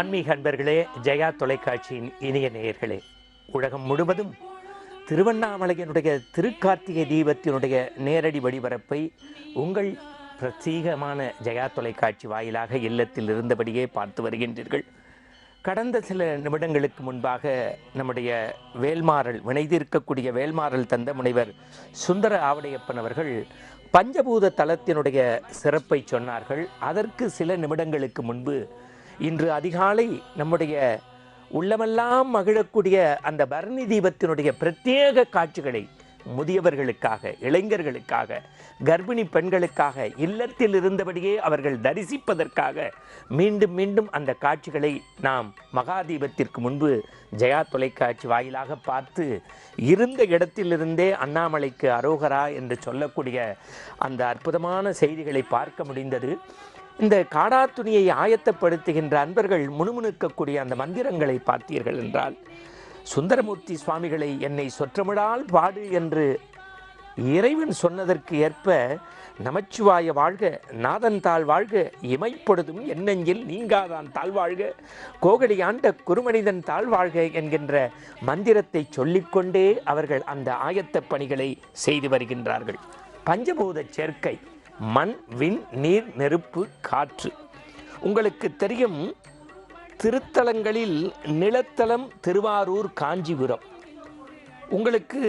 ஆன்மீக அன்பர்களே ஜெயா தொலைக்காட்சியின் இனிய நேயர்களே உலகம் முழுவதும் திருவண்ணாமலையினுடைய திருக்கார்த்திகை தீபத்தினுடைய நேரடி வழிபரப்பை உங்கள் பிரத்யேகமான ஜெயா தொலைக்காட்சி வாயிலாக இல்லத்தில் இருந்தபடியே பார்த்து வருகின்றீர்கள். கடந்த சில நிமிடங்களுக்கு முன்பாக நம்முடைய வேல்மாறல் வினைதிருக்கக்கூடிய வேல்மாறல் தந்த முனைவர் சுந்தர ஆவடையப்பன் அவர்கள் பஞ்சபூத தலத்தினுடைய சிறப்பை சொன்னார்கள். அதற்கு சில நிமிடங்களுக்கு முன்பு இன்று அதிகாலை நம்முடைய உள்ளமெல்லாம் மகிழக்கூடிய அந்த பரணி தீபத்தினுடைய பிரத்யேக காட்சிகளை முதியவர்களுக்காக இளைஞர்களுக்காக கர்ப்பிணி பெண்களுக்காக இல்லத்தில் இருந்தபடியே அவர்கள் தரிசிப்பதற்காக மீண்டும் மீண்டும் அந்த காட்சிகளை நாம் மகாதீபத்திற்கு முன்பு ஜெயா தொலைக்காட்சி வாயிலாக பார்த்து இருந்த இடத்திலிருந்தே அண்ணாமலைக்கு அரோகரா என்று சொல்லக்கூடிய அந்த அற்புதமான செய்திகளை பார்க்க முடிந்தது. இந்த காடா துணியை ஆயத்தப்படுத்துகின்ற அன்பர்கள் முணுமுணுக்கக்கூடிய அந்த மந்திரங்களை பார்த்தீர்கள் என்றால் சுந்தரமூர்த்தி சுவாமிகளை என்னை சொற்றமிடால் பாடு என்று இறைவன் சொன்னதற்கு ஏற்ப நமச்சிவாய வாழ்க நாதன் தாழ் வாழ்க இமைப்பொழுதும் என்னெஞ்சில் நீங்காதான் தாழ்வாழ்க கோகலி ஆண்ட குருமனிதன் தாழ்வாழ்க என்கின்ற மந்திரத்தை சொல்லிக்கொண்டே அவர்கள் அந்த ஆயத்த பணிகளை செய்து வருகின்றார்கள். பஞ்சபூத சேர்க்கை. மண் விண் நீர் நெருப்பு காற்று. உங்களுக்கு தெரியும் திருத்தலங்களில் நிலத்தலம் திருவாரூர் காஞ்சிபுரம். உங்களுக்கு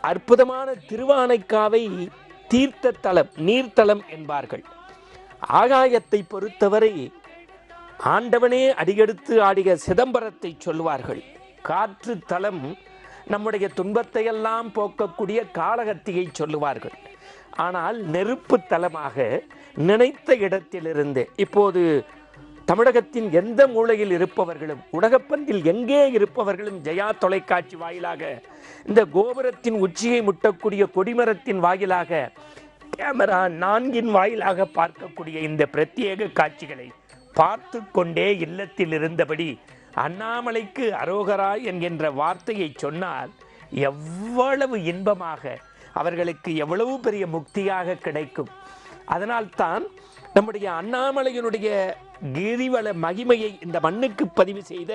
அற்புதமான திருவானைக்காவை தீர்த்த தலம் நீர்த்தலம் என்பார்கள். ஆகாயத்தை பொறுத்தவரை ஆண்டவனே அடியெடுத்து ஆடிய சிதம்பரத்தை சொல்வார்கள். காற்று தலம் நம்முடைய துன்பத்தையெல்லாம் போக்கக்கூடிய காலகத்தியை சொல்லுவார்கள். ஆனால் நெருப்பு தலமாக நினைத்த இடத்திலிருந்து. இப்போது தமிழகத்தின் எந்த மூலையில் இருப்பவர்களும் உலகப்பந்தில் எங்கே இருப்பவர்களும் ஜெயா தொலைக்காட்சி வாயிலாக இந்த கோபுரத்தின் உச்சியை முட்டக்கூடிய கொடிமரத்தின் வாயிலாக கேமரா நான்கின் வாயிலாக பார்க்கக்கூடிய இந்த பிரத்யேக காட்சிகளை பார்த்து கொண்டே இல்லத்தில் இருந்தபடி அண்ணாமலைக்கு அரோகரா என்கின்ற வார்த்தையை சொன்னால் எவ்வளவு இன்பமாக அவர்களுக்கு எவ்வளவு பெரிய முக்தியாக கிடைக்கும். அதனால்தான் நம்முடைய அண்ணாமலையினுடைய கிரிவல மகிமையை இந்த மண்ணுக்கு பதிவு செய்த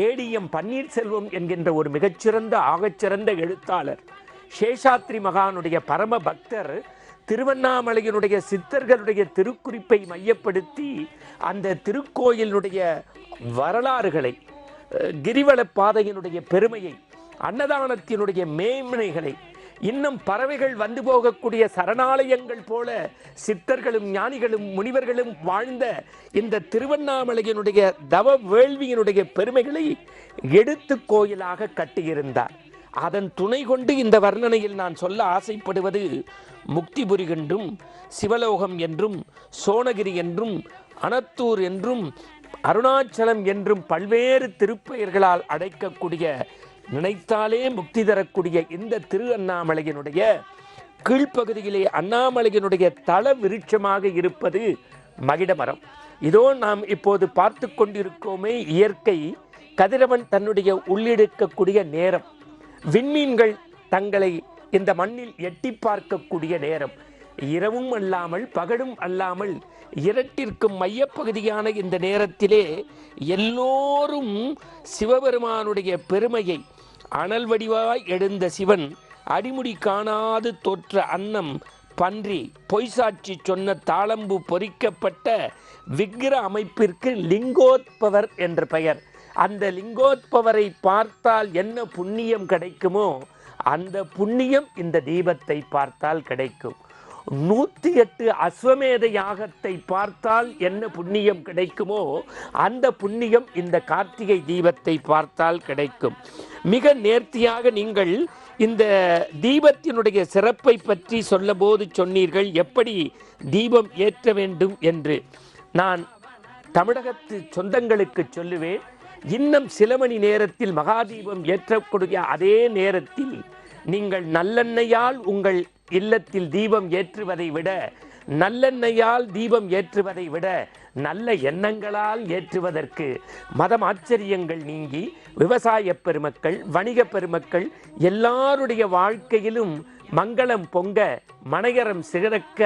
ஏடிஎம் பன்னீர்செல்வம் என்கின்ற ஒரு மிகச்சிறந்த ஆகச்சிறந்த எழுத்தாளர் சேஷாத்ரி மகானுடைய பரம பக்தர் திருவண்ணாமலையினுடைய சித்தர்களுடைய திருக்குறிப்பை மையப்படுத்தி அந்த திருக்கோயிலுடைய வரலாறுகளை அஹ், கிரிவல பாதையினுடைய பெருமையை அன்னதானத்தினுடைய மேன்மைகளை இன்னும் பறவைகள் வந்து போகக்கூடிய சரணாலயங்கள் போல சித்தர்களும் ஞானிகளும் முனிவர்களும் வாழ்ந்த இந்த திருவண்ணாமலையினுடைய தவ வேள்வியினுடைய பெருமைகளை எடுத்து கோயிலாக கட்டியிருந்தார். அதன் துணை கொண்டு இந்த வர்ணனையில் நான் சொல்ல ஆசைப்படுவது முக்திபுரி என்றும் சிவலோகம் என்றும் சோனகிரி என்றும் அனத்தூர் என்றும் அருணாச்சலம் என்றும் பல்வேறு திருப்பெயர்களால் அழைக்கக்கூடிய நினைத்தாலே முக்தி தரக்கூடிய இந்த திரு அண்ணாமலையினுடைய கீழ்ப்பகுதியிலே அண்ணாமலையினுடைய தள விருட்சமாக இருப்பது மகிடமரம். இதோ நாம் இப்போது பார்த்து கொண்டிருக்கோமே இயற்கை கதிரவன் தன்னுடைய உள்ளிடுக்கக்கூடிய நேரம். விண்மீன்கள் தங்களை இந்த மண்ணில் எட்டி பார்க்கக்கூடிய நேரம். இரவும் அல்லாமல் பகலும் அல்லாமல் இரட்டிற்கும் மையப்பகுதியான இந்த நேரத்திலே எல்லோரும் சிவபெருமானுடைய பெருமையை அனல் வடிவாய் எழுந்த சிவன் அடிமுடி காணாது தோற்ற அன்னம் பன்றி பொய்சாட்சி சொன்ன தாளம்பு பொறிக்கப்பட்ட விக்கிர அமைப்பிற்கு லிங்கோத்பவர் என்ற பெயர். அந்த லிங்கோத்பவரை பார்த்தால் என்ன புண்ணியம் கிடைக்குமோ அந்த புண்ணியம் இந்த தீபத்தை பார்த்தால் கிடைக்கும். நூற்றி எட்டு அஸ்வமேத யாகத்தை பார்த்தால் என்ன புண்ணியம் கிடைக்குமோ அந்த புண்ணியம் இந்த கார்த்திகை தீபத்தை பார்த்தால் கிடைக்கும். மிக நேர்த்தியாக நீங்கள் இந்த தீபத்தினுடைய சிறப்பை பற்றி சொல்லபோது சொன்னீர்கள் எப்படி தீபம் ஏற்ற வேண்டும் என்று. நான் தமிழகத்து சொந்தங்களுக்கு சொல்லுவேன் இன்னும் சில மணி நேரத்தில் மகாதீபம் ஏற்றக்கூடிய அதே நேரத்தில் நீங்கள் நல்லெண்ணெயால் உங்கள் இல்லத்தில் தீபம் ஏற்றுவதை விட நல்லெண்ணெயால் தீபம் ஏற்றுவதை விட நல்ல எண்ணங்களால் ஏற்றுவதற்கு மதம் ஆச்சரியங்கள் நீங்கி விவசாய பெருமக்கள் வணிக பெருமக்கள் எல்லாருடைய வாழ்க்கையிலும் மங்களம் பொங்க மனையரம் சிறக்க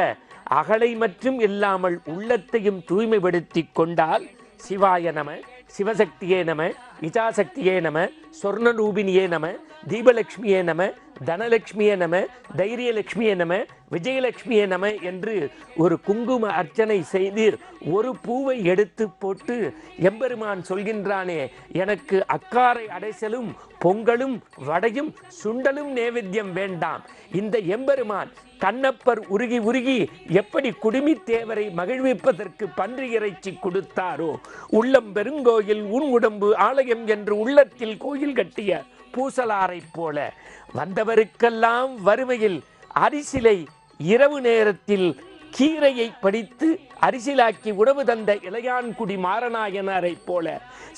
அகலை மற்றும் இல்லாமல் உள்ளத்தையும் தூய்மைப்படுத்தி கொண்டால் சிவாய நம சிவசக்தியே நம இஜாசக்தியே நம சொர்ணரூபிணியே நம தீபலட்சுமியே நம தனலட்சுமியை நம தைரியலட்சுமியை நம விஜயலட்சுமியை நம என்று ஒரு குங்கும அர்ச்சனை செய்து ஒரு பூவை எடுத்து போட்டு எம்பெருமான் சொல்கின்றானே எனக்கு அக்காரை அடைசலும் பொங்கலும் வடையும் சுண்டலும் நேவேத்தியம் வேண்டாம். இந்த எம்பெருமான் கண்ணப்பர் உருகி உருகி எப்படி குடுமி தேவரை மகிழ்விப்பதற்கு பன்றி இறைச்சி கொடுத்தாரோ? உள்ளம் பெருங்கோயில் உன் உடம்பு ஆலயம் என்று உள்ளத்தில் கோயில் கட்டிய பூசலாரைப் போல. வந்தவருக்கெல்லாம் வறுமையில் அரிசிலை இரவு நேரத்தில் கீரையை படித்து அரிசிலாக்கி உணவு தந்த இளையான்குடி மாறநாயனாரைப் போல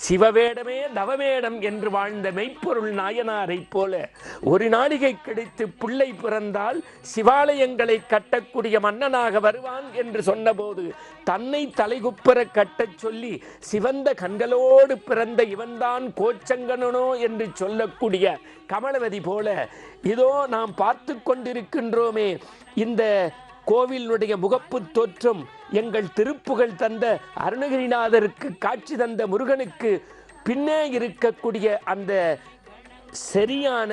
சிவவேடமே தவவேடம் என்று வாழ்ந்த மெய்ப்பொருள் நாயனாரைப் போல ஒரு நாளிகை கிடைத்து பிள்ளை பிறந்தால் சிவாலயங்களை கட்டக்கூடிய மன்னனாக வருவான் என்று சொன்னபோது தன்னை தலைகுப்பர கட்டச் சொல்லி சிவந்த கண்களோடு பிறந்த இவன்தான் கோச்சங்கனனோ என்று சொல்லக்கூடிய கமலவதி போல இதோ நாம் பார்த்து கொண்டிருக்கின்றோமே இந்த கோவிலினுடைய முகப்பு தோற்றம் எங்கள் திருப்புகழ் தந்த அருணகிரிநாதருக்கு காட்சி தந்த முருகனுக்கு பின்னே இருக்கக்கூடிய அந்த சரியான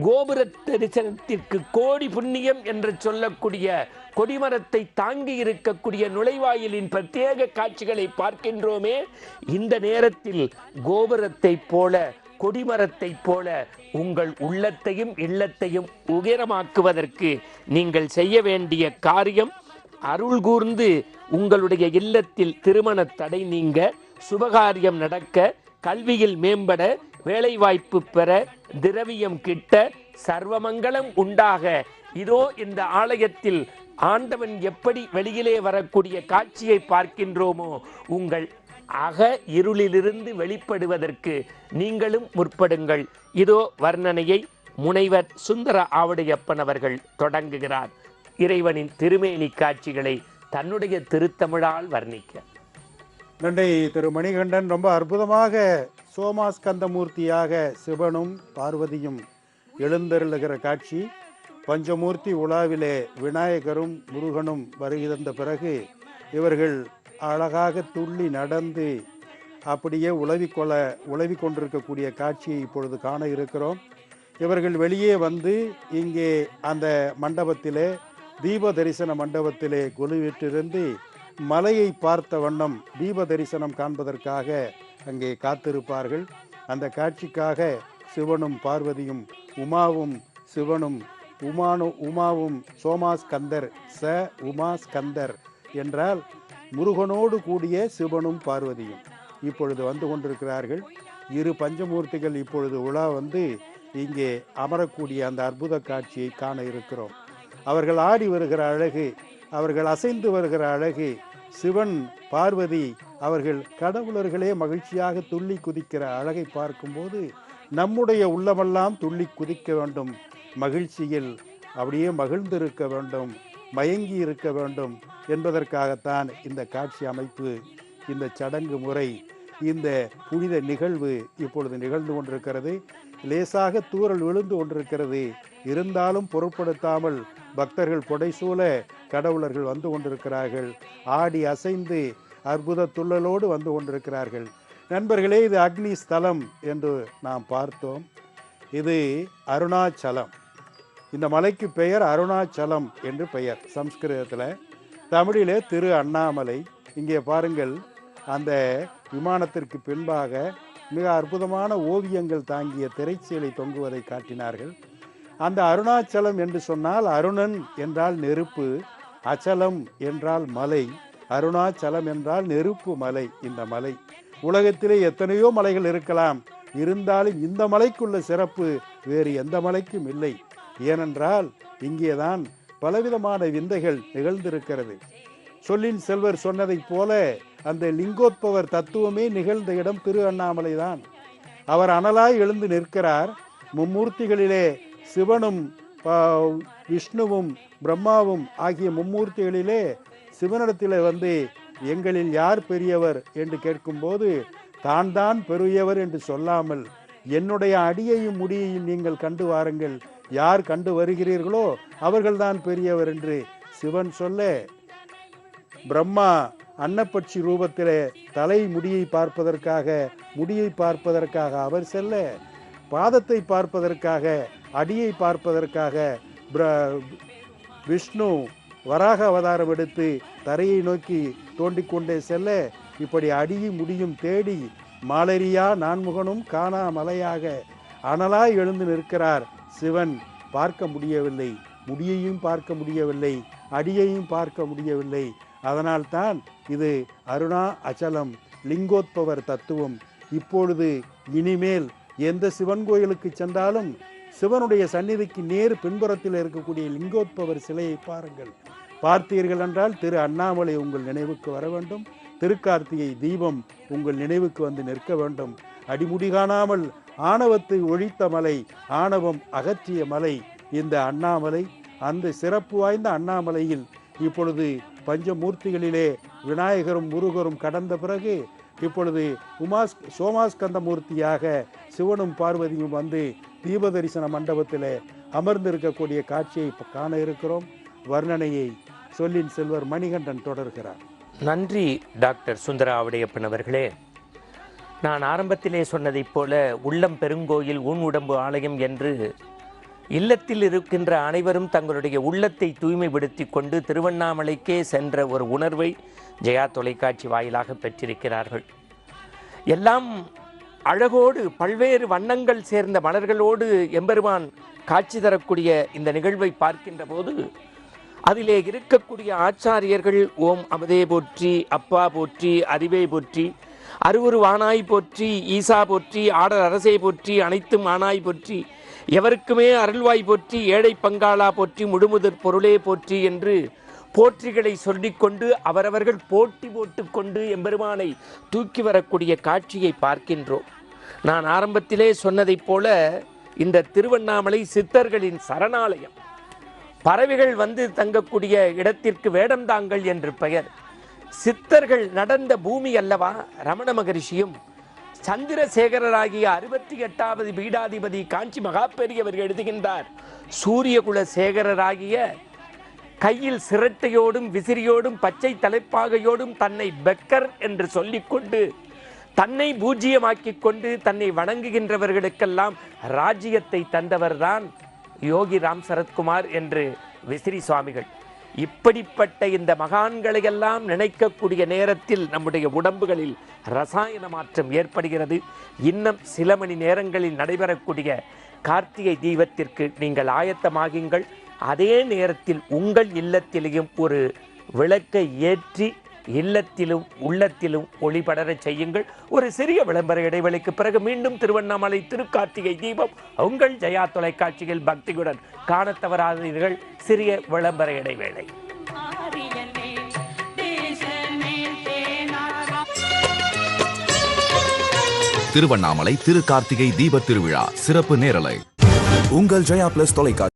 கோபுர தரிசனத்திற்கு கோடி புண்ணியம் என்று சொல்லக்கூடிய கொடிமரத்தை தாங்கி இருக்கக்கூடிய நுழைவாயிலின் பிரத்யேக காட்சிகளை பார்க்கின்றோமே இந்த நேரத்தில் கோபுரத்தைப் போல கொடிமரத்தைப் போல உங்கள் உள்ளத்தையும் இல்லத்தையும் உயரமாக்குவதற்கு நீங்கள் செய்ய வேண்டிய காரியம் அருள் கூர்ந்து உங்களுடைய இல்லத்தில் திருமண தடை நீங்க சுபகாரியம் நடக்க கல்வியில் மேம்பட வேலைவாய்ப்பு பெற திரவியம் கிட்ட சர்வமங்கலம் உண்டாக. இதோ இந்த ஆலயத்தில் ஆண்டவன் எப்படி வெளியிலே வரக்கூடிய காட்சியை பார்க்கின்றோமோ உங்கள் அக இருளிலிருந்து வெளிப்படுவதற்கு நீங்களும் முற்படுங்கள். இதோ வர்ணனையை முனைவர் சுந்தர ஆவடையப்பன் அவர்கள் தொடங்குகிறார். இறைவனின் திருமேனி காட்சிகளை தன்னுடைய திருத்தமிழால் வர்ணிக்க. நன்றி திரு மணிகண்டன். ரொம்ப அற்புதமாக சோமாஸ்கந்தமூர்த்தியாக சிவனும் பார்வதியும் எழுந்தருளுகிற காட்சி. பஞ்சமூர்த்தி உலாவிலே விநாயகரும் முருகனும் வருகிறந்த தந்த பிறகு இவர்கள் அழகாக துள்ளி நடந்து அப்படியே உழவிக்கொள்ள உழவி கொண்டிருக்கக்கூடிய காட்சியை இப்பொழுது காண இருக்கிறோம். இவர்கள் வெளியே வந்து இங்கே அந்த மண்டபத்திலே தீப தரிசன மண்டபத்திலே கொலுவிட்டிருந்து மலையை பார்த்த வண்ணம் தீப தரிசனம் காண்பதற்காக அங்கே காத்திருப்பார்கள். அந்த காட்சிக்காக சிவனும் பார்வதியும் உமாவும் சிவனும் உமானு உமாவும் சோமாஸ்கந்தர் ச உமாஸ்கந்தர் என்றால் முருகனோடு கூடிய சிவனும் பார்வதியும் இப்பொழுது வந்து கொண்டிருக்கிறார்கள். இரு பஞ்சமூர்த்திகள் இப்பொழுது உலா வந்து இங்கே அமரக்கூடிய அந்த அற்புத காட்சியை காண இருக்கிறோம். அவர்கள் ஆடி வருகிற அழகு அவர்கள் அசைந்து வருகிற அழகு சிவன் பார்வதி அவர்கள் கடவுளர்களே மகிழ்ச்சியாக துள்ளி குதிக்கிற அழகை பார்க்கும்போது நம்முடைய உள்ளமெல்லாம் துள்ளி குதிக்க வேண்டும். மகிழ்ச்சியில் அப்படியே மகிழ்ந்திருக்க வேண்டும். மயங்கி இருக்க வேண்டும் என்பதற்காகத்தான் இந்த காட்சி அமைப்பு இந்த சடங்கு முறை இந்த புனித நிகழ்வு இப்பொழுது நிகழ்ந்து கொண்டிருக்கிறது. லேசாக தூறல் விழுந்து கொண்டிருக்கிறது. இருந்தாலும் பொருட்படுத்தாமல் பக்தர்கள் புடைசூழ கடவுளர்கள் வந்து கொண்டிருக்கிறார்கள். ஆடி அசைந்து அற்புத துள்ளலோடு வந்து கொண்டிருக்கிறார்கள். நண்பர்களே இது அக்னி ஸ்தலம் என்று நாம் பார்த்தோம். இது அருணாச்சலம். இந்த மலைக்கு பெயர் அருணாச்சலம் என்று பெயர். சம்ஸ்கிருதத்தில். தமிழிலே திரு அண்ணாமலை. இங்கே பாருங்கள் அந்த விமானத்திற்கு பின்பாக மிக அற்புதமான ஓவியங்கள் தாங்கிய திரைச்சீலை தொங்குவதை காட்டினார்கள். அந்த அருணாச்சலம் என்று சொன்னால் அருணன் என்றால் நெருப்பு அச்சலம் என்றால் மலை அருணாச்சலம் என்றால் நெருப்பு மலை இந்த மலை. உலகத்திலே எத்தனையோ மலைகள் இருக்கலாம். இருந்தாலும் இந்த மலைக்குள்ள சிறப்பு வேறு எந்த மலைக்கும் இல்லை. ஏனென்றால் இங்கேதான் பலவிதமான விந்தைகள் நிகழ்ந்திருக்கிறது. சொல்லின் செல்வர் சொன்னதைப் போல அந்த லிங்கோத்பவர் தத்துவமே நிகழ்ந்த இடம் திரு அண்ணாமலை தான் அவர் அனலாய் எழுந்து நிற்கிறார். மும்மூர்த்திகளிலே சிவனும் விஷ்ணுவும் பிரம்மாவும் ஆகிய மும்மூர்த்திகளிலே சிவனிடத்தில் வந்து எங்களில் யார் பெரியவர் என்று கேட்கும்போது தான் தான் பெரியவர் என்று சொல்லாமல் என்னுடைய அடியையும் முடியையும் நீங்கள் கண்டு வாருங்கள். யார் கண்டு வருகிறீர்களோ அவர்கள்தான் பெரியவர் என்று சிவன் சொல்ல. பிரம்மா அன்னப்பட்சி ரூபத்திலே தலை முடியை பார்ப்பதற்காக முடியை பார்ப்பதற்காக அவர் செல்ல. பாதத்தை பார்ப்பதற்காக அடியை பார்ப்பதற்காக விஷ்ணு வராக அவதாரம் எடுத்து தரையை நோக்கி தோண்டிக்கொண்டே செல்ல. இப்படி அடியும் முடியும் தேடி மாலரியா நான்முகனும் காணா மலையாக அனலாய் எழுந்து நிற்கிறார். சிவன் பார்க்க முடியவில்லை முடியையும் பார்க்க முடியவில்லை அடியையும் பார்க்க முடியவில்லை. அதனால்தான் இது அருணா அச்சலம் லிங்கோத்பவர் தத்துவம். இப்பொழுது இனிமேல் எந்த சிவன் கோயிலுக்கு சென்றாலும் சிவனுடைய சந்நிதிக்கு நேர் பின்புறத்தில் இருக்கக்கூடிய லிங்கோத்பவர் சிலையை பாருங்கள். பார்த்தீர்கள் என்றால் திரு அண்ணாமலை உங்கள் நினைவுக்கு வர வேண்டும். திருக்கார்த்திகை தீபம் உங்கள் நினைவுக்கு வந்து நிற்க வேண்டும். அடிமுடி காணாமல் ஆணவத்தை ஒழித்த மலை ஆணவம் அகற்றிய மலை இந்த அண்ணாமலை அந்த சிறப்பு வாய்ந்த அண்ணாமலையில் இப்பொழுது பஞ்சமூர்த்திகளிலே விநாயகரும் முருகரும் கடந்த பிறகு இப்பொழுது உமாஸ் சோமாஸ்கந்த மூர்த்தியாக சிவனும் பார்வதியும் வந்து தீப தரிசன மண்டபத்திலே அமர்ந்திருக்கக்கூடிய காட்சியை காண இருக்கிறோம். வர்ணனையை சொல்லின் செல்வர் மணிகண்டன் தொடர்கிறார். நன்றி டாக்டர் சுந்தரா அவடையப்பன் அவர்களே. நான் ஆரம்பத்திலே சொன்னதைப் போல உள்ளம் பெருங்கோயில் ஊன் உடம்பு ஆலயம் என்று இல்லத்தில் இருக்கின்ற அனைவரும் தங்களுடைய உள்ளத்தை தூய்மைப்படுத்தி கொண்டு திருவண்ணாமலைக்கே சென்ற ஒரு உணர்வை ஜெயா தொலைக்காட்சி வாயிலாக பெற்றிருக்கிறார்கள். எல்லாம் அழகோடு பல்வேறு வண்ணங்கள் சேர்ந்த மலர்களோடு எம்பெருமான் காட்சி தரக்கூடிய இந்த நிகழ்வை பார்க்கின்ற போது அதிலே இருக்கக்கூடிய ஆச்சாரியர்கள் ஓம் அமதே போற்றி அப்பா போற்றி அறிவே போற்றி அருவுரு வானாய் போற்றி ஈசா போற்றி ஆடர் அரசை போற்றி அனைத்தும் ஆனாய் போற்றி. எவருக்குமே அருள்வாய் போற்றி ஏழை பங்காளா போற்றி முழுமுதற் பொருளே போற்றி என்று போற்றிகளை சொல்லிக்கொண்டு அவரவர்கள் போட்டி போட்டுக்கொண்டு எம்பெருமானை தூக்கி வரக்கூடிய காட்சியை பார்க்கின்றோம். நான் ஆரம்பத்திலே சொன்னதைப் போல இந்த திருவண்ணாமலை சித்தர்களின் சரணாலயம். பறவைகள் வந்து தங்கக்கூடிய இடத்திற்கு வேடந்தாங்கல் என்று பெயர். சித்தர்கள் நடந்த பூமி அல்லவா? ரமண மகரிஷியும் சந்திரசேகரராகிய அறுபத்தி எட்டாவது பீடாதிபதி காஞ்சி மகாபெரியவர் எழுதுகின்றார் சூரியகுல சேகரராகிய கையில் சிரட்டையோடும் விசிறியோடும் பச்சை தலைப்பாகையோடும் தன்னை பெக்கர் என்று சொல்லிக்கொண்டு தன்னை பூஜ்ஜியமாக்கிக் கொண்டு தன்னை வணங்குகின்றவர்களுக்கெல்லாம் ராஜ்யத்தை தந்தவர்தான் யோகி ராம் சரத்குமார் என்று விசிறி சுவாமிகள். இப்படிப்பட்ட இந்த மகான்களை எல்லாம் நினைக்கக்கூடிய நேரத்தில் நம்முடைய உடம்புகளில் ரசாயன மாற்றம் ஏற்படுகிறது. இன்னும் சில மணி நேரங்களில் நடைபெறக்கூடிய கார்த்திகை தீபத்திற்கு நீங்கள் ஆயத்தமாகுங்கள் அதே நேரத்தில் உங்கள் இல்லத்திலேயும் ஒரு விளக்கை ஏற்றி இல்லத்திலும் உள்ளத்திலும் ஒளிபடரச் செய்யுங்கள். ஒரு சிறிய விளம்பர இடைவெளிக்கு பிறகு மீண்டும் திருவண்ணாமலை திருக்கார்த்திகை தீபம் உங்கள் ஜெயா தொலைக்காட்சியில் பக்தியுடன் காண தவறாதீர்கள் சிறிய விளம்பர இடைவேளை. திருவண்ணாமலை திரு கார்த்திகை தீபத் திருவிழா சிறப்பு நேரலை. உங்கள் ஜெயா பிளஸ் தொலைக்காட்சி